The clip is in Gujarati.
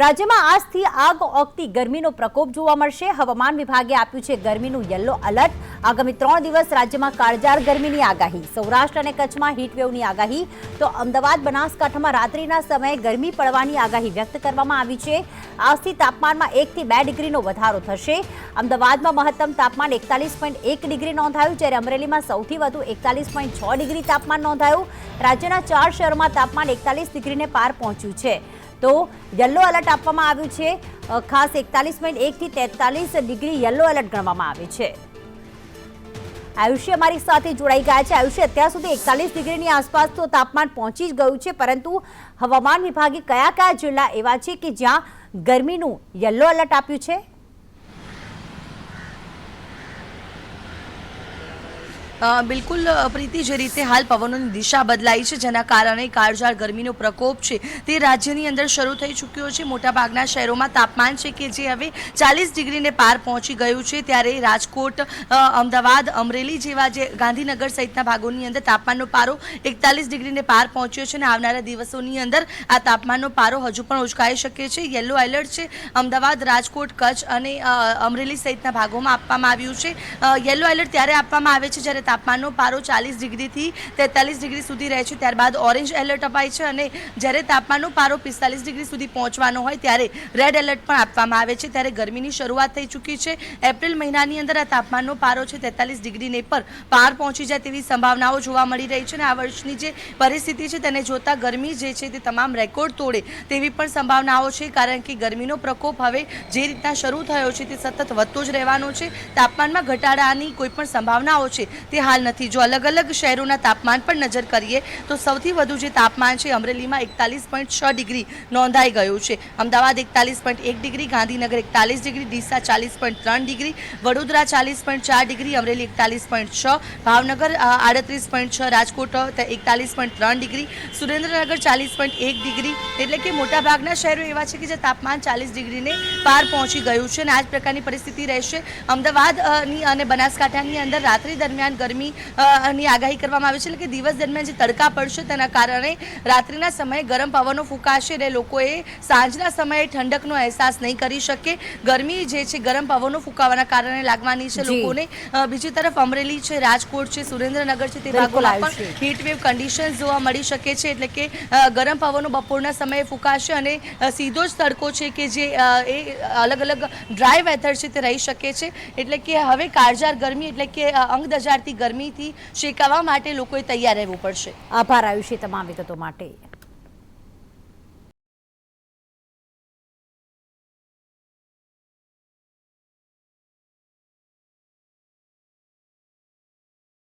રાજ્યમાં આજથી આગ ઓગતી ગરમીનો પ્રકોપ જોવા મળશે. હવામાન વિભાગે આપ્યું છે ગરમીનું યલો એલર્ટ આગામી ત્રણ દિવસ રાજ્યમાં કાળજાર ગરમીની આગાહી. સૌરાષ્ટ્ર અને કચ્છમાં હીટવેવની આગાહી. તો અમદાવાદ, બનાસકાંઠામાં રાત્રિના સમયે ગરમી પડવાની આગાહી વ્યક્ત કરવામાં આવી છે. આજથી તાપમાનમાં એકથી બે ડિગ્રીનો વધારો થશે. અમદાવાદમાં મહત્તમ તાપમાન એકતાલીસ પોઈન્ટ એક ડિગ્રી નોંધાયું, જ્યારે અમરેલીમાં સૌથી વધુ એકતાલીસ પોઈન્ટ છ ડિગ્રી તાપમાન નોંધાયું. રાજ્યના ચાર શહેરોમાં તાપમાન એકતાલીસ ડિગ્રીને પાર પહોંચ્યું છે. તો યલો એલર્ટ આપવામાં આવ્યું છે. ખાસ એકતાલીસ પોઈન્ટ એકથી તેતાલીસ ડિગ્રી યલો એલર્ટ ગણવામાં આવે છે. આયુષ્ય અમારી સાથે જોડાઈ ગયા છે. આયુષ્ય અત્યાર સુધી એકતાલીસ ડિગ્રીની આસપાસ તો તાપમાન પહોંચી જ ગયું છે, પરંતુ હવામાન વિભાગે કયા કયા જિલ્લા એવા છે કે જ્યાં ગરમીનું યલો એલર્ટ આપ્યું છે? બિલકુલ પ્રીતિ, જે રીતે હાલ પવનોની દિશા બદલાઈ છે, જેના કારણે કાળઝાળ ગરમીનો પ્રકોપ છે, તે રાજ્યની અંદર શરૂ થઈ ચૂક્યો છે. મોટાભાગના શહેરોમાં તાપમાન છે કે જે હવે ચાલીસ ડિગ્રીને પાર પહોંચી ગયું છે, ત્યારે રાજકોટ અમદાવાદ, અમરેલી જેવા જે ગાંધીનગર સહિતના ભાગોની અંદર તાપમાનનો પારો એકતાલીસ ડિગ્રીને પાર પહોંચ્યો છે અને આવનારા દિવસોની અંદર આ તાપમાનનો પારો હજુ પણ ઉચકાઈ શકે છે. યલો એલર્ટ છે, અમદાવાદ, રાજકોટ, કચ્છ અને અમરેલી સહિતના ભાગોમાં આપવામાં આવ્યું છે. યલો એલર્ટ ત્યારે આપવામાં આવે છે જ્યારે તાપમાનનો પારો ચાલીસ ડિગ્રીથી તેતાલીસ ડિગ્રી સુધી રહે છે. ત્યારબાદ ઓરેન્જ એલર્ટ અપાય છે અને જ્યારે તાપમાનનો પારો પિસ્તાલીસ ડિગ્રી સુધી પહોંચવાનો હોય ત્યારે રેડ એલર્ટ પણ આપવામાં આવે છે. ત્યારે ગરમીની શરૂઆત થઈ ચૂકી છે. એપ્રિલ મહિનાની અંદર આ તાપમાનનો પારો છે તેતાલીસ ડિગ્રીને પર પાર પહોંચી જાય તેવી સંભાવનાઓ જોવા મળી રહી છે અને આ વર્ષની જે પરિસ્થિતિ છે તેને જોતા ગરમી જે છે તે તમામ રેકોર્ડ તોડે તેવી પણ સંભાવનાઓ છે. કારણ કે ગરમીનો પ્રકોપ હવે જે રીતના શરૂ થયો છે તે સતત વધતો જ રહેવાનો છે. તાપમાનમાં ઘટાડાની કોઈ પણ સંભાવનાઓ છે તે હાલ નથી. જો અલગ અલગ શહેરોના તાપમાન પર નજર કરીએ તો સૌથી વધુ જે તાપમાન છે અમરેલીમાં એકતાલીસ પોઈન્ટ છ ડિગ્રી નોંધાઈ ગયું છે. અમદાવાદ એકતાલીસ પોઈન્ટ એક ડિગ્રી, ગાંધીનગર એકતાલીસ ડિગ્રી, ડીસા ચાલીસ પોઈન્ટ ત્રણ ડિગ્રી, વડોદરા ચાલીસ પોઈન્ટ ચાર ડિગ્રી, અમરેલી એકતાલીસ પોઈન્ટ છ, ભાવનગર આડત્રીસ પોઈન્ટ છ, રાજકોટ એકતાલીસ પોઈન્ટ ત્રણ ડિગ્રી, સુરેન્દ્રનગર ચાલીસ પોઈન્ટ એક ડિગ્રી. એટલે કે મોટાભાગના શહેરો એવા છે કે જે તાપમાન ચાલીસ ડિગ્રીને પાર પહોંચી ગયું છે અને આ જ પ્રકારની પરિસ્થિતિ રહેશે. અમદાવાદની અને બનાસકાંઠાની અંદર રાત્રિ દરમિયાન ગરમી ની આગાહી કરવામાં આવી છે. એટલે કે દિવસ દરમિયાન જે તડકા પડશે તેના કારણે રાત્રિના સમયે ગરમ પવનો ફૂંકાશે એટલે લોકોએ સાંજના સમયે ઠંડકનો અહેસાસ નહીં કરી શકે. ગરમી જે છે ગરમ પવનો ફૂંકાવાના કારણે લાગવાની છે લોકોને. બીજી તરફ અમરેલી છે રાજકોટ છે સુરેન્દ્રનગર છે તે ભાગોમાં. પણ હીટવેવ કન્ડિશન્સ જોવા મળી શકે છે. એટલે કે ગરમ પવનો બપોરના સમયે ફૂંકાશે અને સીધો જ તડકો છે કે જે એ અલગ અલગ ડ્રાય વેધર છે તે રહી શકે છે. એટલે કે હવે કાળજાર ગરમી એટલે કે અંગ દજાડતી ગરમીથી શેકાવા માટે લોકોએ તૈયાર રહેવું પડશે. આભાર આયુષી તમામ વિગતો માટે.